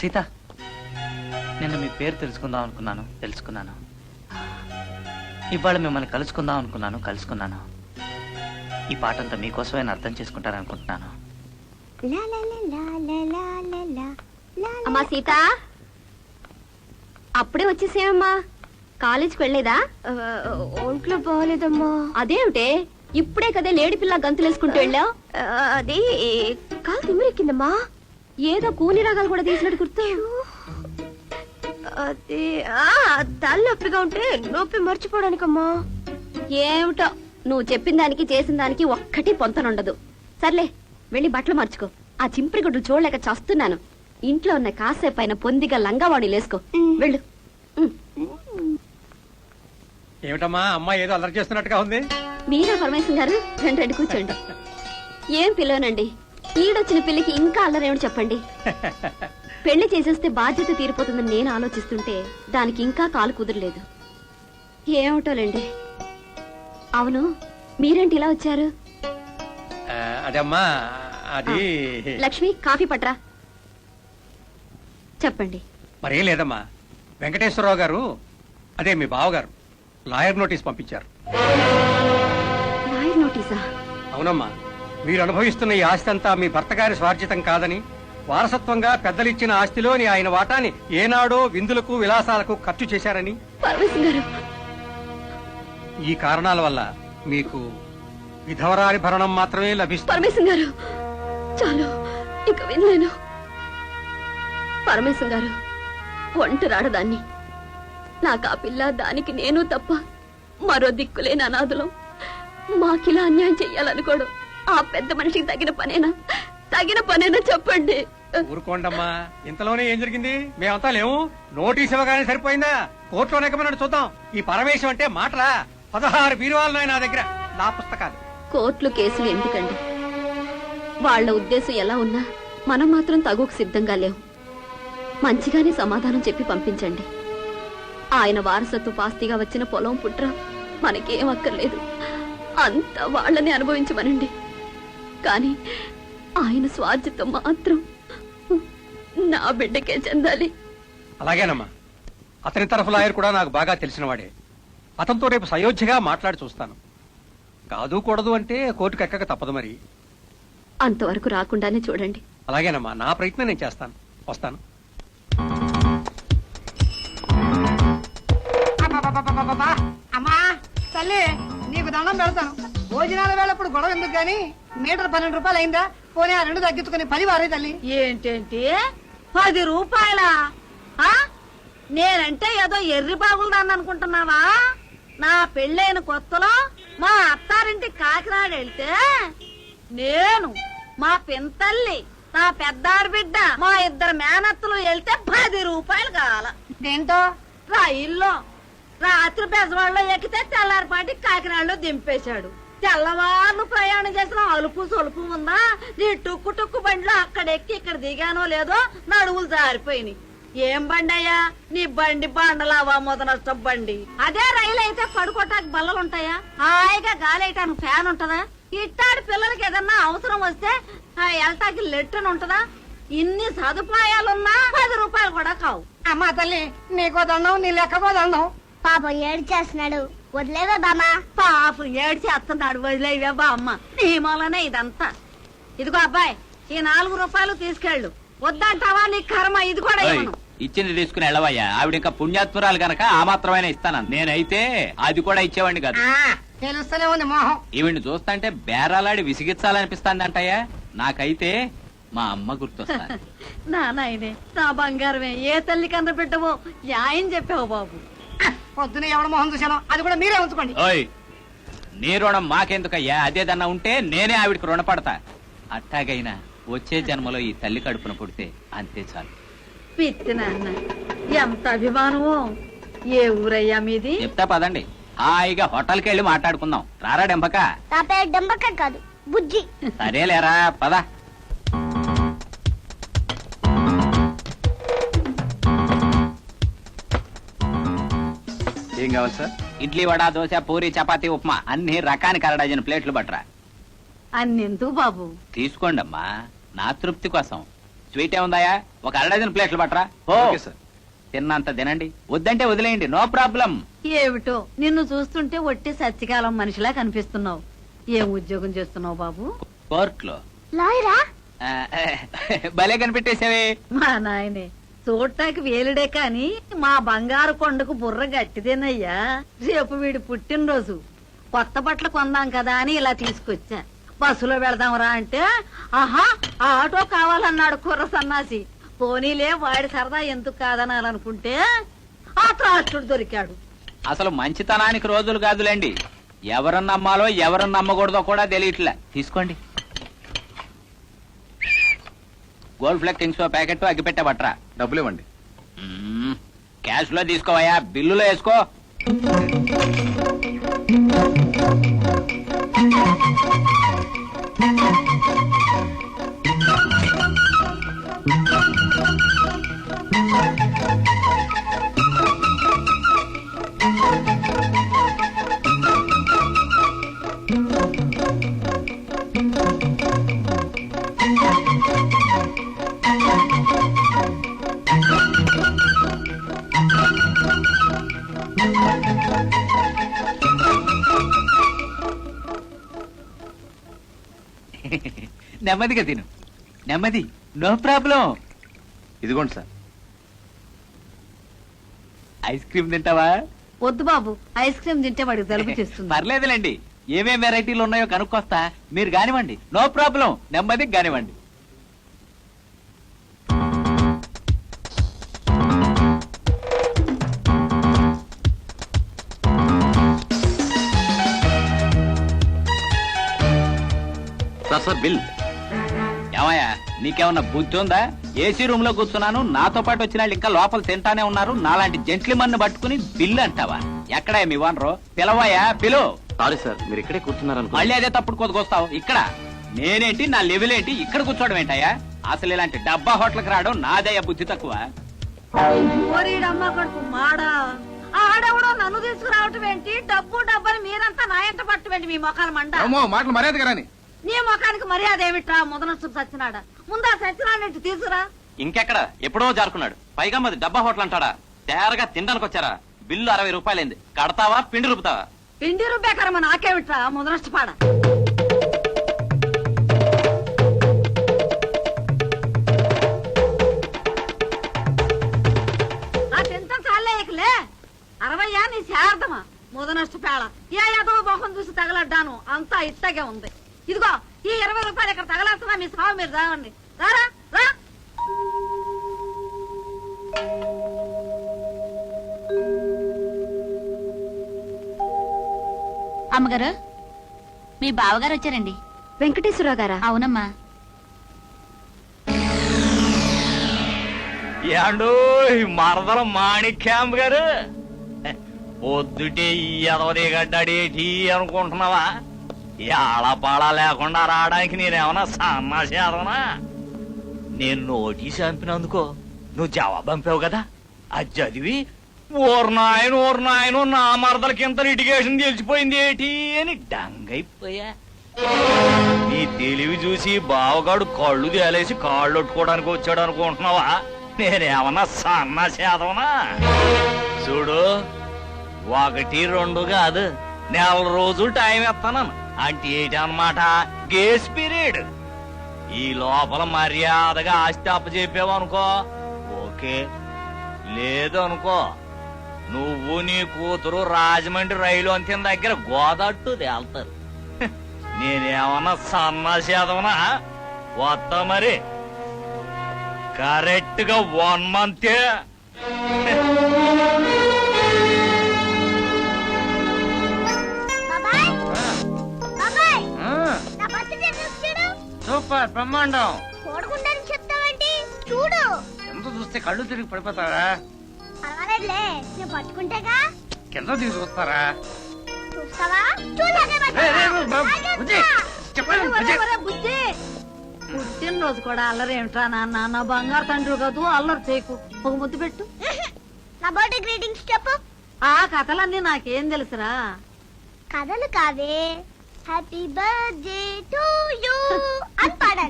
సీత నిన్న మీ పేరు తెలుసుకుందాం అనుకున్నాను తెలుసుకున్నాను. ఇవాళ మిమ్మల్ని కలుసుకుందాం అనుకున్నాను కలుసుకున్నాను. ఈ పాట అంతా మీకోసమే అర్థం చేసుకుంటారనుకుంటున్నాను అమ్మా సీత అప్పుడే వచ్చేసేమమ్మా కాలేజీకి వెళ్ళేదా? ఒంట్లో బాగోలేదమ్మా అదేమిటే? ఇప్పుడే కదే లేడి పిల్ల గంతులేసుకుంటూ వెళ్ళావు? అది కాలు తిమ్మిరెక్కిందమ్మా. ఏదో కూని రాగాలు కూడా తీసినట్టు గుర్తు. అది తలనొప్పిగా ఉంటే నొప్పి మర్చిపోవడానికమ్మా. ఏమిటో నువ్వు చెప్పిన దానికి చేసిన దానికి ఒక్కటి పొంతనుండదు. సర్లే వెళ్ళి బట్టలు మార్చుకో. ఆ చింపిరి గుడ్డు చూడలేక చస్తున్నాను. ఇంట్లో ఉన్న కాసేపు అయిన పొందిగా లంగావాణి లేసుకో వెళ్ళు. ఏమిటమ్మా అమ్మ ఏదో అల్లరి చేస్తున్నట్టుగా ఉంది? మీరా పరమేశ్వరం గారు రెండు రెండు కూర్చోండి. ఏం పిల్లనండి? ఈడొచ్చిన పిల్లికి ఇంకా అల్లరేమిటి చెప్పండి? పెళ్ళి చేసేస్తే బాధ్యత తీరిపోతుందని నేను ఆలోచిస్తుంటే దానికి ఇంకా కాలు కుదరలేదు. ఏమిటోలేండి అవును మీరేంటి ఇలా వచ్చారు? ఆ, అదమ్మా అది లక్ష్మి కాఫీ పట్రా. చెప్పండి. మరేం లేదమ్మా వెంకటేశ్వరరావు గారు అదే మీ బావగారు లాయర్ నోటీస్ పంపించారు. లాయర్ నోటీసా? అవునమ్మా. మీరు అనుభవిస్తున్న ఈ ఆస్తి అంతా మీ భర్త గారి స్వార్జితం కాదని వారసత్వంగా పెద్దలిచ్చిన ఆస్తిలోని ఆయన వాటాని ఏనాడో విందులకు విలాసాలకు ఖర్చు చేశారని? ఈ కారణాల వల్ల మీకు విధవరాలి భరణం మాత్రమే లభిస్తుంది. పరమేశం గారు చాలు. ఇక వినలేను. పరమేశం గారు ఒంటరాడదాన్ని నాకు ఆ పిల్ల దానికి నేను తప్ప మరో దిక్కులేని అనాథులం. మాకిలా అన్యాయం చెయ్యాలనుకోవడం. ఆ పెద్ద మనిషికి తగిన పనేనా? తగిన పనేనా చెప్పండి. ఊరుకోండమ్మా. ఇంతలోనే ఏం జరిగింది? మేమంతా లేవు. నోటీస్ ఇవ్వగానే సరిపోయిందా? కోర్టులోనే ఎక్కమన్నాడు చూద్దాం. ఈ పరమేశం అంటే మాటలా? పదహారు బీరువాలున్నాయి నా దగ్గర. నా పుస్తకాలు. కోర్టులు కేసులు ఎందుకండి? వాళ్ళ ఉద్దేశం ఎలా ఉన్నా మనం మాత్రం తగుకు సిద్ధంగా లేవు. మంచిగానే సమాధానం చెప్పి పంపించండి. ఆయన వారసత్వ పాస్తిగా వచ్చిన పొలం పుట్ర మనకేం అక్కర్లేదు. అంతా వాళ్ళని అనుభవించమనండి. కానీ ఆయన స్వార్థితం మాత్రం నా బిడ్డకే చెందాలి. అలాగేనమ్మా. అతని తరఫు లాయర్ కూడా నాకు బాగా తెలిసినవాడే. అతనితో రేపు సయోధ్యగా మాట్లాడి చూస్తాను. కాదు కూడదు అంటే కోర్టుకు ఎక్కక తప్పదు మరి. అంతవరకు రాకుండానే చూడండి. అలాగేనమ్మా నా ప్రయత్నం నేను చేస్తాను. వస్తాను! అమ్మా తల్లి నీకు దండం పెడతాను. భోజనాల వేళప్పుడు గొడవ ఎందుకు గాని మీటర్ పన్నెండు రూపాయలు అయిందా? పోనీ ఆ రెండు తగ్గించుకుని పది వారే తల్లి. ఏంటేంటి? పది రూపాయలా? నేనంటే ఏదో ఎర్రి బాగుందని అనుకుంటున్నావా? నా పెళ్ళైన కొత్తలో మా అత్తారింటి కాకినాడ వెళ్తే నేను మా పింతల్లి నా పెద్దాడి బిడ్డ మా ఇద్దరు మేనత్తలు వెళ్తే పది రూపాయలు కావాల. దేంతో? రైల్లో రాత్రి బెజవాడలో ఎక్కితే తెల్లారిపాటి కాకినాడలో దింపేశాడు. తెల్లవారు ప్రయాణం చేసిన అలుపు సొలుపు ఉందా? నీ టుక్కు టుక్కు బండిలో అక్కడెక్కి ఇక్కడ దిగానో లేదో నడువులు జారిపోయినాయి. ఏం బండి అయ్యా నీ బండి బండలావా మొద నష్టం బండి? అదే రైలు అయితే పడుకోటానికి బల్లలు ఉంటాయా హాయిగా గాలేయటానికి ఫ్యాన్ ఉంటదా? ఇట్టాడి పిల్లలకి ఏదన్నా అవసరం వస్తే ఆ ఎల్టాకి లెట్టన్ ఉంటదా? ఇన్ని సదుపాయాలున్నా పది రూపాయలు కూడా కావు. అమ్మా తల్లి నీకో దండం నీ లెక్కకో దండం. పాపం ఏడు చేస్తున్నాడు వదిలేవా బామా పాపం ఏడు చేస్తున్నాడు వదిలేవే బామ్మ. నీ మూలనే ఇదంతా. ఇదిగో అబ్బాయి ఈ నాలుగు రూపాయలు తీసుకెళ్ళు. వద్దంటావా? నీ కర్మ ఇది కూడా ఇవ్వను ఇచ్చింది తీసుకుని వెళ్ళవయ్యా. ఆవిడ ఇంకా పుణ్యాత్మురాలు గనక ఆ మాత్రమైనా ఇస్తాను నేనైతే అది కూడా ఇచ్చేవాడిని కాదు. ఆ, తెలుస్తూనే ఉంది మోహం. ఈవిడ్ని చూస్తుంటే బేరాలాడి విసిగించాలనిపిస్తాంది అంటయ్యా నాకైతే మా అమ్మ గుర్తొస్తా నా నాయనే నా బంగారమే. ఏ తల్లి కన్న బిడ్డవో న్యాయం చెప్పావు బాబు. పొద్దున ఎవడ మొహం చూశాను అది కూడా మీరే ఉంచుకోండి. ఓయ్ నీ రుణం మాకెందుకయ్యా? అదేదన్నా ఉంటే నేనే ఆవిడకి రుణపడతా. అట్టాగైనా వచ్చే జన్మలో ఈ తల్లి కడుపున పుడితే అంతే చాలు. నాన్న ఎంత అభిమానమో. ఏ ఊరయ్యా మీది? చెప్తా పదండి. హాయిగా హోటల్కి వెళ్ళి మాట్లాడుకుందాం. రారా డంబక్క కాదు బుజ్జి. సరేలేరా పద. కావాలి సార్? ఇడ్లీ వడ దోశ పూరి చపాతీ ఉప్మా అన్ని రకానికి అరడజన్ ప్లేట్లు పట్టరా అన్నెందుకు బాబు? తీసుకోండమ్మా. నా తృప్తి కోసం. స్వీట్ ఏముందాయా? ఒక అరడజన్ ప్లేట్లు పట్టరా ఓ ఓకే సార్. తిన్నంత తినండి. వద్దంటే వదిలేయండి. No problem. ఏమిటో? నిన్ను చూస్తుంటే ఒట్టి సత్యకాలం మనిషిలా కనిపిస్తున్నావు. ఏం ఉద్యోగం చేస్తున్నావు బాబు? కోర్టులో. లాయరా? ఆ, భలే కనిపెట్టేసావే మా నాయనే. చూడటానికి వేలుడే కాని మా బంగారు కొండకు బుర్ర గట్టిదేనయ్యా. రేపు వీడి పుట్టినరోజు. కొత్త బట్టలు కొందాం కదా అని ఇలా తీసుకొచ్చా. బస్సులో వెళదాంరా అంటే ఆహా ఆ ఆటో కావాలన్నాడు కుర్ర సన్నాసి. పోనీలే వాడి సరదా ఎందుకు కాదనాలనుకుంటే ఆ త్రాష్ట్రుడు దొరికాడు. అసలు మంచితనానికి రోజులు కాదులేండి. ఎవరిని నమ్మాలో ఎవరిని నమ్మకూడదో కూడా తెలియట్లే. తీసుకోండి. గోల్డ్ ఫ్లెక్ కింగ్స్ ప్యాకెట్ అగ్గిపెట్టే పట్టరా డబ్బులు ఇవ్వండి. క్యాష్లో తీసుకోవయ్యా బిల్లులో వేసుకో. నెమ్మదిగా తిను. నెమ్మది నో ప్రాబ్లం. ఇదిగోండి సార్. ఐస్ క్రీమ్ తింటావా? వద్దు బాబు ఐస్ క్రీమ్ తింటే వాడికి జలుబు చేస్తుంది. పర్లేదులేండి. ఏమేం వెరైటీలు ఉన్నాయో కనుక్కొస్తా. మీరు కానివ్వండి. No problem. నెమ్మదిగా కానివ్వండి. Sir sir bill. ఏమయ్యా నీకేమన్నా బుద్ధి ఉందా? ఏసీ రూమ్లో కూర్చున్నాను నాతో పాటు వచ్చిన వాళ్ళు ఇంకా లోపల తింటానే ఉన్నారు నాలాంటి జెంట్లిమన్ పట్టుకుని బిల్లు అంటావా? ఎక్కడా మీ వనరు పిలవయ్యా పిలు. సారీ సార్ మీరు ఇక్కడే కూర్చున్నారనుకో. మళ్ళీ అదే తప్పుడు కొద్దుకొస్తావు ఇక్కడ. నేనేంటి నా లెవెల్ ఏంటి ఇక్కడ కూర్చోవడం ఏంటయ్యా? అసలు ఇలాంటి డబ్బా హోటల్కి రావడం నాదయ్యా బుద్ధి తక్కువ. ఓరీడమ్మ కొడుకు మాడా. ఆడెవడో నన్ను తీసుకురావటం ఏంటి? డబ్బు డబ్బని మీరంతా నా ఎంట పట్టమేంటి మీ మొఖాల మండ. మాటలు మర్యాద రాని. నీ ముఖానికి మర్యాద ఏమిట్రా? ముదనొచ్చు సచ్చినాడా ముందా సచ్చినాడు తీసుకురా. ఇంకెక్కడ? ఎప్పుడో జారుకున్నాడు. పైగా మాది డబ్బా హోటల్ అంటాడా? తేరగా తినడానికి వచ్చారా? బిల్లు అరవై రూపాయలైంది. కడతావా? పిండి రూపుతావా పిండి రుబ్బేకరమ్మ నాకేమిట్రా? ముదనష్టపాడ అరవయ్యా నీ శారదమా? ముదనష్టపేళ ఏ ఏదో మొహం చూసి తగలడ్డాను. అంతా ఇట్టగే ఉంది. ఇదిగో ఈ ఇరవై రూపాయలు ఇక్కడ తగలేస్తున్నా మీ సాగు మీరు తాగండి రారా? రా? అమ్మగారు మీ బావగారు వచ్చారండి. వెంకటేశ్వరరావు గారా? అవునమ్మా. ఏండో మరదల మాణిక్యాంబ్ గారు పొద్దుటే ఈ ఎదవది గడ్డాడేటి అనుకుంటున్నావా? ఏళపాళ లేకుండా రావడానికి నేనేమన్నా సన్నాసి నేను నోటీస్ పంపినందుకో నువ్వు జవాబు పంపావు కదా. అది చదివి ఊర్నాయన ఊర్నాయన నా మరదలకి ఇంత లిటిగేషన్ తెలిసిపోయింది ఏటి? అని డంగైపోయా నీ తెలివి చూసి బావగాడు కళ్ళు తేలేసి కాళ్ళు ఒట్టుకోవడానికి వచ్చాడు అనుకుంటున్నావా? నేనేమన్నా సన్న చేదవనా చూడు ఒకటి రెండు కాదు నెల రోజులు టైం ఇస్తాను అంటే ఏంటన్నమాట? గేస్ పీరియడ్ ఈ లోపల మర్యాదగా ఆస్తి అప్పచెప్పావు అనుకో ఓకే. లేదు అనుకో నువ్వు నీ కూతురు రాజమండ్రి రైలు అంతిన దగ్గర గోదట్టు తేల్తారు. నేనేమన్నా సన్నాసేదమనా వస్తా మరి? కరెక్ట్గా వన్ మంతే. సూపర్ బ్రహ్మాండం. చూడకుండానే చెప్తావేంటి చూడు. ఎంత చూస్తే కళ్ళు తిరిగి పడిపోతారా? పర్వాలేదులే నేను పట్టుకుంటేగా? కింద దిగి చూస్తారా? చూస్తావా? పుట్టినరోజు కూడా అల్లరి ఏమిట్రా నాన్న? నా బంగారు తండ్రి కాదు అల్లరి చేయకు. ఒక ముద్దు పెట్టు. నా బర్త్డే గ్రీటింగ్స్ చెప్పు. ఆ కథలన్నీ నాకేం తెలుసురా? కథలు కాదే. హ్యాపీ బర్త్డే టు యూ అని పాడాలి